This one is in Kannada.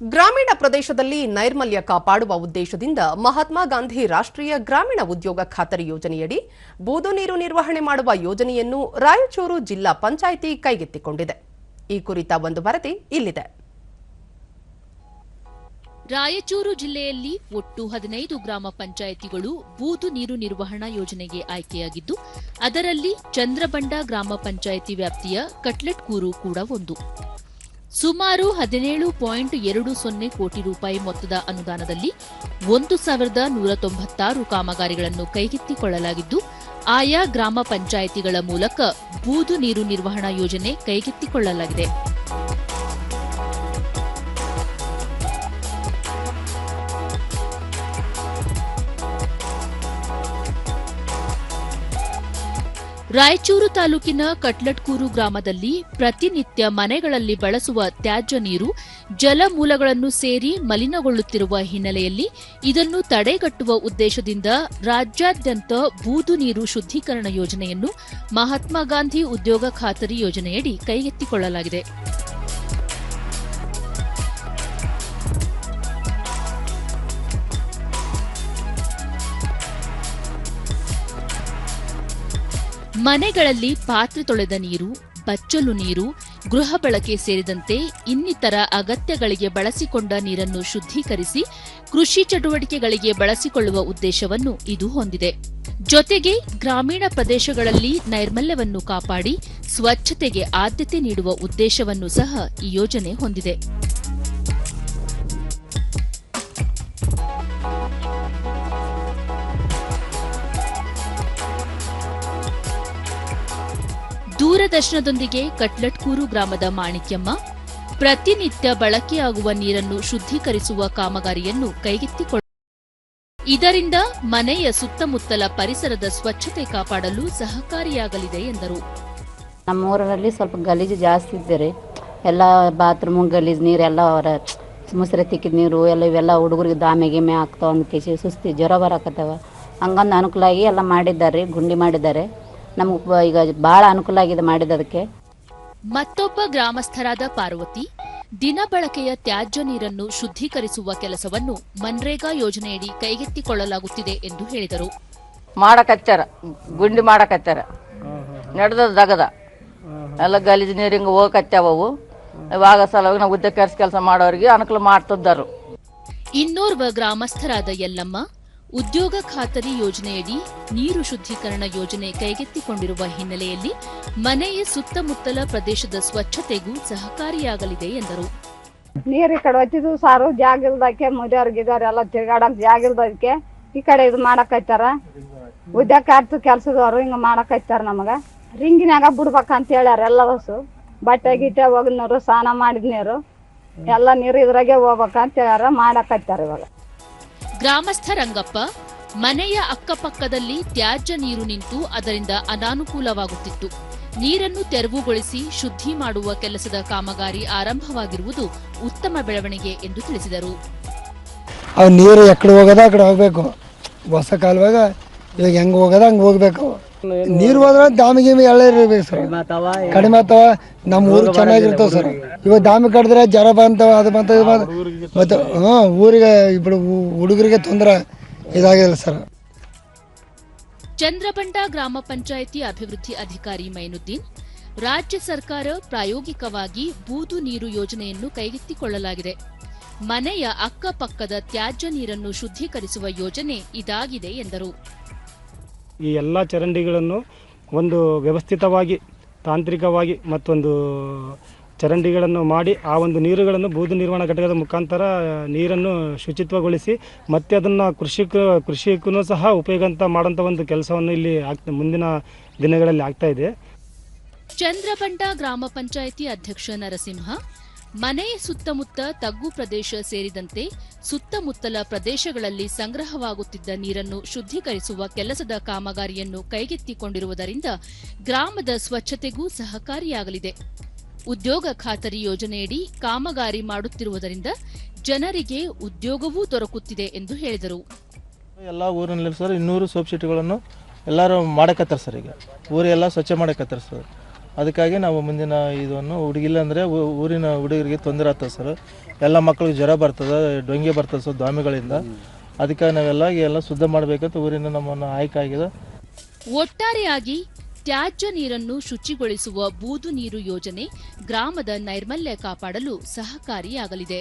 ಗ್ರಾಮೀಣ ಪ್ರದೇಶದಲ್ಲಿ ನೈರ್ಮಲ್ಯ ಕಾಪಾಡುವ ಉದ್ದೇಶದಿಂದ ಮಹಾತ್ಮ ಗಾಂಧಿ ರಾಷ್ಟ್ರೀಯ ಗ್ರಾಮೀಣ ಉದ್ಯೋಗ ಖಾತರಿ ಯೋಜನೆಯಡಿ ಬೂದು ನೀರು ನಿರ್ವಹಣೆ ಮಾಡುವ ಯೋಜನೆಯನ್ನು ರಾಯಚೂರು ಜಿಲ್ಲಾ ಪಂಚಾಯಿತಿ ಕೈಗೆತ್ತಿಕೊಂಡಿದೆ. ಈ ಕುರಿತ ಒಂದು ವರದಿ ಇಲ್ಲಿದೆ. ರಾಯಚೂರು ಜಿಲ್ಲೆಯಲ್ಲಿ ಒಟ್ಟು ಹದಿನೈದು ಗ್ರಾಮ ಪಂಚಾಯಿತಿಗಳು ಬೂದು ನೀರು ನಿರ್ವಹಣಾ ಯೋಜನೆಗೆ ಆಯ್ಕೆಯಾಗಿದ್ದು, ಅದರಲ್ಲಿ ಚಂದ್ರಬಂಡ ಗ್ರಾಮ ಪಂಚಾಯಿತಿ ವ್ಯಾಪ್ತಿಯ ಕಟ್ಲೆಟ್ಕೂರು ಕೂಡ ಒಂದು. ಸುಮಾರು ಹದಿನೇಳು ಪಾಯಿಂಟ್ ಎರಡು ಸೊನ್ನೆ ಕೋಟಿ ರೂಪಾಯಿ ಮೊತ್ತದ ಅನುದಾನದಲ್ಲಿ ಒಂದು ಸಾವಿರದ ನೂರ ತೊಂಬತ್ತಾರು ಕಾಮಗಾರಿಗಳನ್ನು ಕೈಗೆತ್ತಿಕೊಳ್ಳಲಾಗಿದ್ದು, ಆಯಾ ಗ್ರಾಮ ಪಂಚಾಯಿತಿಗಳ ಮೂಲಕ ಬೂದು ನೀರು ನಿರ್ವಹಣಾ ಯೋಜನೆ ಕೈಗೆತ್ತಿಕೊಳ್ಳಲಾಗಿದೆ. ರಾಯಚೂರು ತಾಲೂಕಿನ ಕಟ್ಲಟ್ಕೂರು ಗ್ರಾಮದಲ್ಲಿ ಪ್ರತಿನಿತ್ಯ ಮನೆಗಳಲ್ಲಿ ಬಳಸುವ ತ್ಯಾಜ್ಯ ನೀರು ಜಲಮೂಲಗಳನ್ನು ಸೇರಿ ಮಲಿನಗೊಳ್ಳುತ್ತಿರುವ ಹಿನ್ನೆಲೆಯಲ್ಲಿ ಇದನ್ನು ತಡೆಗಟ್ಟುವ ಉದ್ದೇಶದಿಂದ ರಾಜ್ಯಾದ್ಯಂತ ಬೂದು ನೀರು ಶುದ್ಧೀಕರಣ ಯೋಜನೆಯನ್ನು ಮಹಾತ್ಮ ಗಾಂಧಿ ಉದ್ಯೋಗ ಖಾತರಿ ಯೋಜನೆಯಡಿ ಕೈಗೆತ್ತಿಕೊಳ್ಳಲಾಗಿದೆ. ಮನೆಗಳಲ್ಲಿ ಪಾತ್ರೆ ತೊಳೆದ ನೀರು, ಬಚ್ಚಲು ನೀರು, ಗೃಹ ಬಳಕೆ ಸೇರಿದಂತೆ ಇನ್ನಿತರ ಅಗತ್ಯಗಳಿಗೆ ಬಳಸಿಕೊಂಡ ನೀರನ್ನು ಶುದ್ಧೀಕರಿಸಿ ಕೃಷಿ ಚಟುವಟಿಕೆಗಳಿಗೆ ಬಳಸಿಕೊಳ್ಳುವ ಉದ್ದೇಶವನ್ನು ಇದು ಹೊಂದಿದೆ. ಜೊತೆಗೆ ಗ್ರಾಮೀಣ ಪ್ರದೇಶಗಳಲ್ಲಿ ನೈರ್ಮಲ್ಯವನ್ನು ಕಾಪಾಡಿ ಸ್ವಚ್ಛತೆಗೆ ಆದ್ಯತೆ ನೀಡುವ ಉದ್ದೇಶವನ್ನು ಸಹ ಈ ಯೋಜನೆ ಹೊಂದಿದೆ. ದೂರದರ್ಶನದೊಂದಿಗೆ ಕಟ್ಲಟ್ಕೂರು ಗ್ರಾಮದ ಮಾಣಿಕ್ಯಮ್ಮ ಪ್ರತಿನಿತ್ಯ ಬಳಕೆಯಾಗುವ ನೀರನ್ನು ಶುದ್ಧೀಕರಿಸುವ ಕಾಮಗಾರಿಯನ್ನು ಕೈಗೆತ್ತಿಕೊಳ್ಳ ಇದರಿಂದ ಮನೆಯ ಸುತ್ತಮುತ್ತಲ ಪರಿಸರದ ಸ್ವಚ್ಛತೆ ಕಾಪಾಡಲು ಸಹಕಾರಿಯಾಗಲಿದೆ ಎಂದರು. ನಮ್ಮೂರಲ್ಲಿ ಸ್ವಲ್ಪ ಗಲೀಜು ಜಾಸ್ತಿ ಇದ್ದರೆ ಎಲ್ಲ ಬಾತ್ರೂಮು, ಗಲೀಜು ನೀರೆಲ್ಲ ಅವರ ಮುಸ್ರೆ ತಿಕ್ಕಿದ ನೀರು, ಎಲ್ಲ ಇವೆಲ್ಲ ಹುಡುಗರಿಗೆ ದಾಮೆ ಗಿಮೆ ಆಗ್ತಾವ ಅಂದ್ಕೇಸಿ ಸುಸ್ತಿ ಜ್ವರ ಬರಕತ್ತವ. ಹಂಗಂದು ಅನುಕೂಲ ಆಗಿ ಎಲ್ಲ ಮಾಡಿದ್ದಾರೆ, ಗುಂಡಿ ಮಾಡಿದ್ದಾರೆ. ನಮಗೆ ಈಗ ಭಾಳ ಅನುಕೂಲ ಆಗಿದೆ ಮಾಡಿದದಕ್ಕೆ ಮತ್ತೊಬ್ಬ ಗ್ರಾಮಸ್ಥರಾದ ಪಾರ್ವತಿ ದಿನ ಬಳಕೆಯ ತ್ಯಾಜ್ಯ ನೀರನ್ನು ಶುದ್ಧೀಕರಿಸುವ ಕೆಲಸವನ್ನು ಮನ್ರೇಗಾ ಯೋಜನೆಯಡಿ ಕೈಗೆತ್ತಿಕೊಳ್ಳಲಾಗುತ್ತಿದೆ ಎಂದು ಹೇಳಿದರು. ಮಾಡಕತ್ತಾರ ಗುಂಡಿ ಮಾಡಕತ್ತಾರ ನಡೆದ ದಗದ. ಎಲ್ಲ ಗಲೀಜು ನೀರಿಂಗ್ ಹಿಂಗೆ ಹೋಗಕತ್ತಾವ ಅವು. ಇವಾಗ ಸಲುವಾಗಿ ನಾವು ಉದ್ದ ಕೆಲಸ ಕೆಲಸ ಮಾಡೋರಿಗೆ ಅನುಕೂಲ ಮಾಡ್ತಿದ್ದರು. ಇನ್ನೋರ್ವ ಗ್ರಾಮಸ್ಥರಾದ ಯಲ್ಲಮ್ಮ ಉದ್ಯೋಗ ಖಾತರಿ ಯೋಜನೆಯಡಿ ನೀರು ಶುದ್ಧೀಕರಣ ಯೋಜನೆ ಕೈಗೆತ್ತಿಕೊಂಡಿರುವ ಹಿನ್ನೆಲೆಯಲ್ಲಿ ಮನೆಯ ಸುತ್ತಮುತ್ತಲ ಪ್ರದೇಶದ ಸ್ವಚ್ಛತೆಗೂ ಸಹಕಾರಿಯಾಗಲಿದೆ ಎಂದರು. ನೀರು ಈ ಕಡೆ ಹಚ್ಚಿದ್ರು ಸಾರು ಜಾಗ ಇಲ್ದಕ್ಕೆ ಗಿದವ್ರು ಎಲ್ಲ ತಿರ್ಗಾಡಕ್ ಜಾಗ ಇಲ್ದಕ್ಕೆ ಈ ಕಡೆ ಇದು ಮಾಡಕೈತಾರ ಉದ್ಯೋಗ ಆಯ್ತು ಕೆಲ್ಸದವ್ರು ಹಿಂಗ ಮಾಡಕೈತಾರ ನಮಗ. ರಿಂಗಿನಾಗ ಬಿಡ್ಬೇಕಂತ ಹೇಳ್ಯಾರ ಎಲ್ಲ ಹೊಸು ಬಟ್ಟೆ ಗಿಟ್ಟೆ ಹೋಗಿದ್ನವ್ರು ಸ್ನಾನ ಮಾಡಿದ ನೀರು, ಎಲ್ಲ ನೀರು ಇದ್ರಾಗೆ ಹೋಗ್ಬೇಕಂತ ಹೇಳ್ಯಾರ ಮಾಡಕೈತಾರ ಇವಾಗ. ಗ್ರಾಮಸ್ಥ ರಂಗಪ್ಪ, ಮನೆಯ ಅಕ್ಕಪಕ್ಕದಲ್ಲಿ ತ್ಯಾಜ್ಯ ನೀರು ನಿಂತು ಅದರಿಂದ ಅನಾನುಕೂಲವಾಗುತ್ತಿತ್ತು. ನೀರನ್ನು ತೆರವುಗೊಳಿಸಿ ಶುದ್ಧಿ ಮಾಡುವ ಕೆಲಸದ ಕಾಮಗಾರಿ ಆರಂಭವಾಗಿರುವುದು ಉತ್ತಮ ಬೆಳವಣಿಗೆ ಎಂದು ತಿಳಿಸಿದರು. ಅವು ನೀರು ಎಕಡೆ ಹೋಗೋದ, ಆ ಹೋಗ್ಬೇಕು. ಹೊಸ ಕಾಲುವಾಗ ಇವಾಗ ಹೆಂಗೆ ಹೋಗೋದ, ಹಂಗೆ ಹೋಗ್ಬೇಕು. ನೀರು ಹೋದ್ರೆ ದಾಮಿ ಗಿಮಿ ಎಲ್ಲ ಇರಬೇಕು ಸರ್. ಕಡಿಮೆ ಆಗ್ತಾವ ನಮ್ಮ ಊರು ಚೆನ್ನಾಗಿರ್ತಾವ ಸರ್. ಇವಾಗ ದಾಮಿ ಕಡಿದ್ರೆ ಜ್ವರ ಬಂತವ ಅದು ಬಂತ ಇದು ಬಂತ ಮತ್ತು ಹಾಂ ಊರಿಗೆ ಇಬ್ಬರು ಹುಡುಗರಿಗೆ ತೊಂದರೆ ಇದಾಗಿಲ್ಲ ಸರ್. ಚಂದ್ರಬಂಡ ಗ್ರಾಮ ಪಂಚಾಯಿತಿ ಅಭಿವೃದ್ಧಿ ಅಧಿಕಾರಿ ಮೈನುದ್ದೀನ್ ರಾಜ್ಯ ಸರ್ಕಾರ ಪ್ರಾಯೋಗಿಕವಾಗಿ ಬೂದು ನೀರು ಯೋಜನೆಯನ್ನು ಕೈಗೆತ್ತಿಕೊಳ್ಳಲಾಗಿದೆ. ಮನೆಯ ಅಕ್ಕಪಕ್ಕದ ತ್ಯಾಜ್ಯ ನೀರನ್ನು ಶುದ್ಧೀಕರಿಸುವ ಯೋಜನೆ ಇದಾಗಿದೆ ಎಂದರು. ಈ ಎಲ್ಲ ಚರಂಡಿಗಳನ್ನು ಒಂದು ವ್ಯವಸ್ಥಿತವಾಗಿ, ತಾಂತ್ರಿಕವಾಗಿ ಮತ್ತೊಂದು ಚರಂಡಿಗಳನ್ನು ಮಾಡಿ ಆ ಒಂದು ನೀರುಗಳನ್ನು ಬೂದು ನಿರ್ವಹಣಾ ಘಟಕದ ಮುಖಾಂತರ ನೀರನ್ನು ಶುಚಿತ್ವಗೊಳಿಸಿ ಮತ್ತೆ ಅದನ್ನು ಕೃಷಿಕ ಕೃಷಿಗೂ ಸಹ ಉಪಯೋಗ ಅಂತ ಮಾಡೋಂಥ ಒಂದು ಕೆಲಸವನ್ನು ಇಲ್ಲಿ ಮುಂದಿನ ದಿನಗಳಲ್ಲಿ ಆಗ್ತಾ ಇದೆ. ಚಂದ್ರಬಂಡ ಗ್ರಾಮ ಪಂಚಾಯಿತಿ ಅಧ್ಯಕ್ಷ ನರಸಿಂಹ ಮನೆಯ ಸುತ್ತಮುತ್ತ ತಗ್ಗು ಪ್ರದೇಶ ಸೇರಿದಂತೆ ಸುತ್ತಮುತ್ತಲ ಪ್ರದೇಶಗಳಲ್ಲಿ ಸಂಗ್ರಹವಾಗುತ್ತಿದ್ದ ನೀರನ್ನು ಶುದ್ಧೀಕರಿಸುವ ಕೆಲಸದ ಕಾಮಗಾರಿಯನ್ನು ಕೈಗೆತ್ತಿಕೊಂಡಿರುವುದರಿಂದ ಗ್ರಾಮದ ಸ್ವಚ್ಛತೆಗೂ ಸಹಕಾರಿಯಾಗಲಿದೆ. ಉದ್ಯೋಗ ಖಾತರಿ ಯೋಜನೆಯಡಿ ಕಾಮಗಾರಿ ಮಾಡುತ್ತಿರುವುದರಿಂದ ಜನರಿಗೆ ಉದ್ಯೋಗವೂ ದೊರಕುತ್ತಿದೆ ಎಂದು ಹೇಳಿದರು. ಎಲ್ಲ ಊರಿನಲ್ಲಿ ಸರ್ ಇನ್ನೂರು ಸೋಪ್ ಶೀಟ್ಗಳನ್ನು ಎಲ್ಲರೂ ಮಾಡಕತ್ತಾರೆ ಸರ್ ಈಗ. ಊರೆಲ್ಲ ಸ್ವಚ್ಛ ಮಾಡಕತ್ತಾರೆ ಸರ್. ಅದಕ್ಕಾಗಿ ನಾವು ಮುಂದಿನ ಇದನ್ನು ಹುಡುಗಿಲ್ಲ ಅಂದರೆ ಊರಿನ ಹುಡುಗರಿಗೆ ತೊಂದರೆ ಆಗ್ತದೆ ಸರ್. ಎಲ್ಲ ಮಕ್ಕಳಿಗೆ ಜ್ವರ ಬರ್ತದೆ ಡೊಂಗೆ ಬರ್ತದೆ ಸರ್ ದ್ವಾಮಿಗಳಿಂದ ಅದಕ್ಕಾಗಿ ನಾವೆಲ್ಲ ಎಲ್ಲ ಶುದ್ಧ ಮಾಡಬೇಕಂತ ಊರಿನ ನಮ್ಮನ್ನು ಆಯ್ಕೆ ಆಗಿದೆ. ಒಟ್ಟಾರೆಯಾಗಿ ತ್ಯಾಜ್ಯ ನೀರನ್ನು ಶುಚಿಗೊಳಿಸುವ ಬೂದು ನೀರು ಯೋಜನೆ ಗ್ರಾಮದ ನೈರ್ಮಲ್ಯ ಕಾಪಾಡಲು ಸಹಕಾರಿಯಾಗಲಿದೆ.